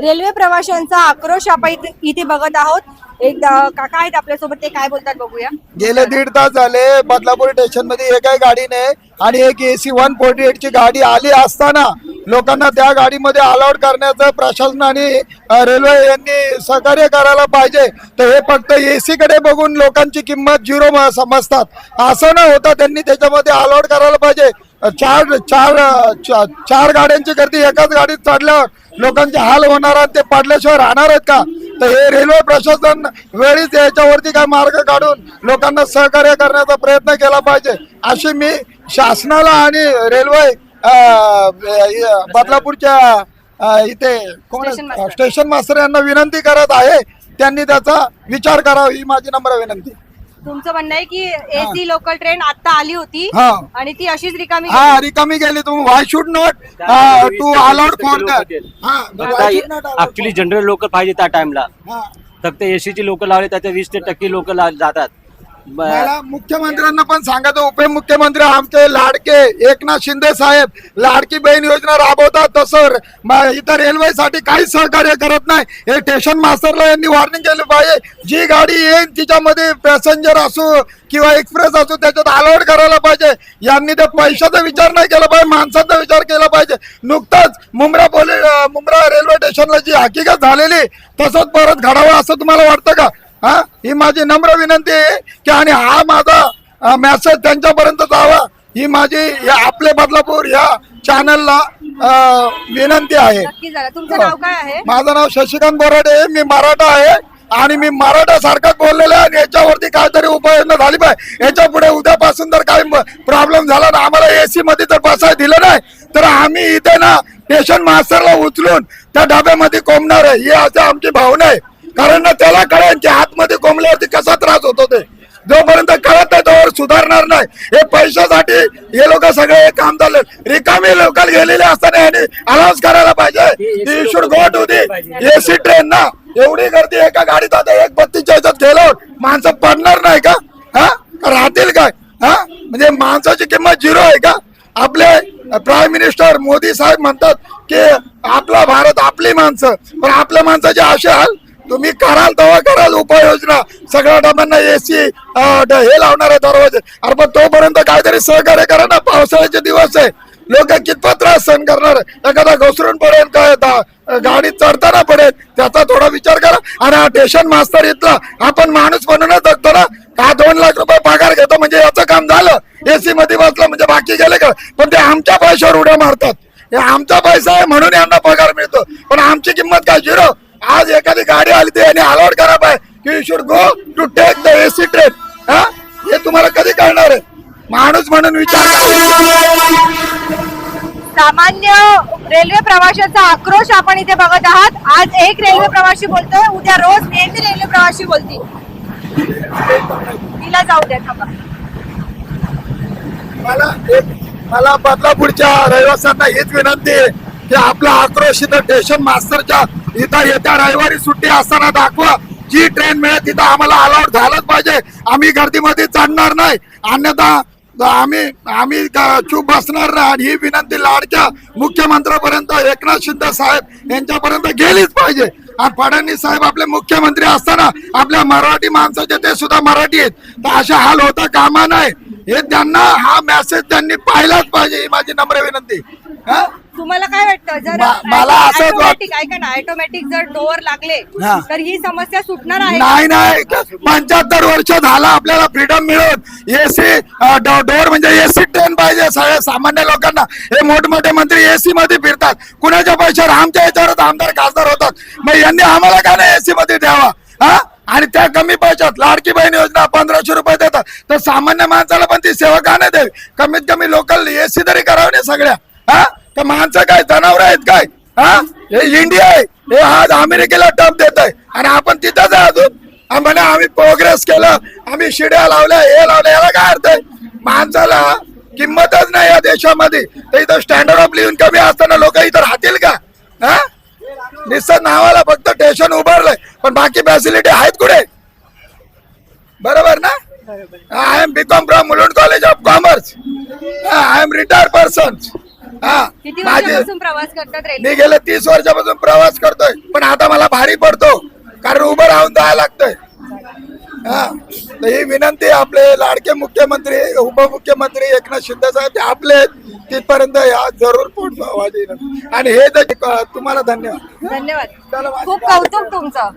Railway प्रवाशांचा आक्रोश आपण इथे- इथे बघत आहोत. एक काका आहेत आपल्यासोबत ते काय बोलतात बघूया. गेले दीड तास झाले बदलापूर स्टेशनमध्ये एकही गाडी नाही आणि एक एसी वन फोर्टी एट ची गाडी आली असताना लोकांना त्या गाडीमध्ये अलाउड करण्याचं प्रशासनाने रेल्वे यांनी सहकार्य करायला पाहिजे. तर हे फक्त एसी कडे बघून लोकांची किंमत झिरो समजतात. असं न होता त्यांनी त्याच्यामध्ये अलाउड करायला पाहिजे. चार चार चार गाड्यांची गर्दी एकाच गाडीत चढल्यावर लोकांचे हाल होणार आहेत ते पडल्याशिवाय राहणार आहेत का? तर हे रेल्वे प्रशासन वेळीच याच्यावरती काय मार्ग काढून लोकांना सहकार्य करण्याचा प्रयत्न केला पाहिजे. अशी मी शासनाला आणि रेल्वे बदलापूरच्या इथे कोण स्टेशन मास्तर यांना विनंती करत आहे. त्यांनी त्याचा विचार करावा ही माझी नम्र विनंती. तुमचं म्हणणं आहे की एसी लोकल ट्रेन आता आली होती हा. आणि ती अशीच रिकामी हा रिकामी गेली. तुम्ही why should not to allowed for that actually general लोक पाहिजे त्या टाइमला फक्त एसीची लोक लावले त्याच्या वीस ते टक्के लोक जातात. मला मुख्यमंत्र्यांना पण सांगायचं उपमुख्यमंत्री आमचे लाडके एकनाथ शिंदे साहेब लाडकी बहीण योजना राबवतात तसं इथं रेल्वेसाठी काहीच सहकार्य करत नाही. हे स्टेशन मास्टरला यांनी वॉर्निंग केलं पाहिजे. जी गाडी येईल तिच्यामध्ये पॅसेंजर असो किंवा एक्सप्रेस असो त्याच्यात अलाउड करायला पाहिजे. यांनी ते पैशाचा विचार नाही केला पाहिजे माणसाचा विचार केला पाहिजे. नुकताच मुंब्रा पोलीस मुंब्रा रेल्वे स्टेशनला जी हकीकत झालेली तसंच परत घडावं असं तुम्हाला वाटतं का? हा? ही माझी नम्र विनंती आहे की आणि हा माझा मेसेज त्यांच्यापर्यंत जावा. ही माझी या आपले बदलापूर या चॅनलला विनंती आहे. नक्की झालं. तुमचं नाव काय आहे? माझं नाव शशिकांत बोराडे मी मराठा आहे आणि मी मराठा सारखाच बोललेलो आहे आणि याच्यावरती काहीतरी उपाययोजना झाली पाहिजे. याच्यापुढे उद्यापासून जर काही प्रॉब्लेम झाला ना आम्हाला एसी मध्ये जर बसायला दिलं नाही तर आम्ही इथे ना स्टेशन मास्टरला उचलून त्या डब्यामध्ये कोंबणार आहे. ही असं आमची भावना आहे. कारण ना त्याला कळेल की आतमध्ये कोंबल्यावरती कसा त्रास होतो ते जोपर्यंत कळत नाही तोवर सुधारणार नाही. हे पैशासाठी हे लोक सगळे हे काम चालले रिकामी लोकल गेलेले असताना यांनी अनाऊन्स करायला पाहिजे. Should go to the AC train ना. एवढी गर्दी एका गाडीत आता एक बत्तीच्या ह्याच्यात गेलो माणसं पडणार नाही का? हा? राहतील काय? हा? म्हणजे माणसाची किंमत झिरो आहे का? आपले प्राईम मिनिस्टर मोदी साहेब म्हणतात की आपला भारत आपली माणसं. पण आपल्या माणसाचे असे हाल तुम्ही कराल तेव्हा कराल उपाययोजना. सगळ्या डब्यांना एसी हे लावणार आहे दरवाजे अरे पण तोपर्यंत काहीतरी सहकार्य करा ना पावसाळ्याचे दिवस आहे. लोक कितपत त्रास सहन करणार? एखादा घसरून पडेल काय गाडी गाडीत चढताना पडेल. त्याचा थोडा विचार करा. आणि हा स्टेशन मास्तर इथला आपण माणूस म्हणूनच जगतो ना. का दोन लाख रुपये पगार घेतो? म्हणजे याचं काम झालं. एसी मध्ये बसलं म्हणजे बाकी गेले का? पण ते आमच्या पैशावर उड्या मारतात. आमचा पैसा आहे म्हणून यांना पगार मिळतो. पण आमची किंमत काय? झिरो. आज एखादी गाडी आली तर यांनी अलाउड करा पाहिजे की should go to take the AC train हा? हे तुम्हाला कधी कळणार आहे? माणूस म्हणून विचार. सामान्य रेल्वे प्रवाशांचा आक्रोश आपण इथे बघत आहात. आज एक रेल्वे प्रवासी बोलतोय. उद्या रोज नेहमी रेल्वे प्रवासी बोलतील. तिला जाऊ द्या थांबा. मला मला बदलापूरच्या रहिवाशांना हीच विनंती आहे. की आपला आक्रोश इथं स्टेशन मास्टरच्या इथं येत्या रविवारी सुट्टी असताना दाखवा. जी ट्रेन मिळेल तिथं आम्हाला अलाउड झालंच पाहिजे. आम्ही गर्दीमध्ये चढणार नाही. अन्यथा आम्ही आम्ही चूप बसणार नाही. आणि ही विनंती लाडक्या मुख्यमंत्र्यापर्यंत एकनाथ शिंदे साहेब यांच्यापर्यंत गेलीच पाहिजे. आणि फडणवीस साहेब आपले मुख्यमंत्री असताना आपल्या मराठी माणसाचे ते सुद्धा मराठी आहेत. तर अशा हाल होता कामा नाही हे त्यांना हा मेसेज त्यांनी पाहिलाच पाहिजे ही माझी नम्र विनंती. हा? तुम्हाला काय वाटतं? जर मा- मला असंच वाट- ऑटोमॅटिक ऐका ना ऑटोमॅटिक जर डोअर लागले हा. तर ही समस्या सुटणार आहे? नाही नाही. पंच्याहत्तर वर्ष झालं आपल्याला फ्रीडम मिळून. एसी डोर म्हणजे एसी ट्रेन पाहिजे. सगळ्या सामान्य लोकांना. हे मोठमोठे मंत्री एसी मध्ये फिरतात. कुणाच्या पैशावर? आमच्या याच्यावरच आमदार खासदार होतात. मग यांनी आम्हाला का नाही एसी मध्ये द्यावा? हा? आणि त्या कमी पैशात लाडकी बहीण योजना पंधराशे रुपये देतात. तर सामान्य माणसाला पण ती सेवा का नाही द्यावी? कमीत कमी लोकल एसी तरी करावं सगळ्या. हा? तर माणसं काय जनावर आहेत काय? हा? हे इंडिया आहे. हे आज अमेरिकेला टप देत आहे. आणि आपण तिथंच आहे अजून. म्हणे आम्ही प्रोग्रेस केलं. आम्ही शिड्या लावल्या हे लावल्या याला काय अर्थ आहे? माणसाला किंमतच नाही या देशामध्ये. तर इथं स्टँडर्ड ऑफ लिव्हिंग कमी असताना लोक इथं राहतील का? हा? निसर्ग नावाला फक्त स्टेशन उभारलंय. पण बाकी फॅसिलिटी आहेत कुठे? बरोबर ना? I am BCom from Mulund college of commerce I am retired person हा. मी गेले तीस वर्षापासून प्रवास करतोय पण आता मला भारी पडतो कारण उभं राहून जायला लागतोय. हा. ही विनंती आपले लाडके मुख्यमंत्री उपमुख्यमंत्री एकनाथ शिंदे साहेब ते आपले तिथपर्यंत या जरूर पोहोचवावी. आणि हे तुम्हाला धन्यवाद. धन्यवाद. खूप कौतुक तुमचं.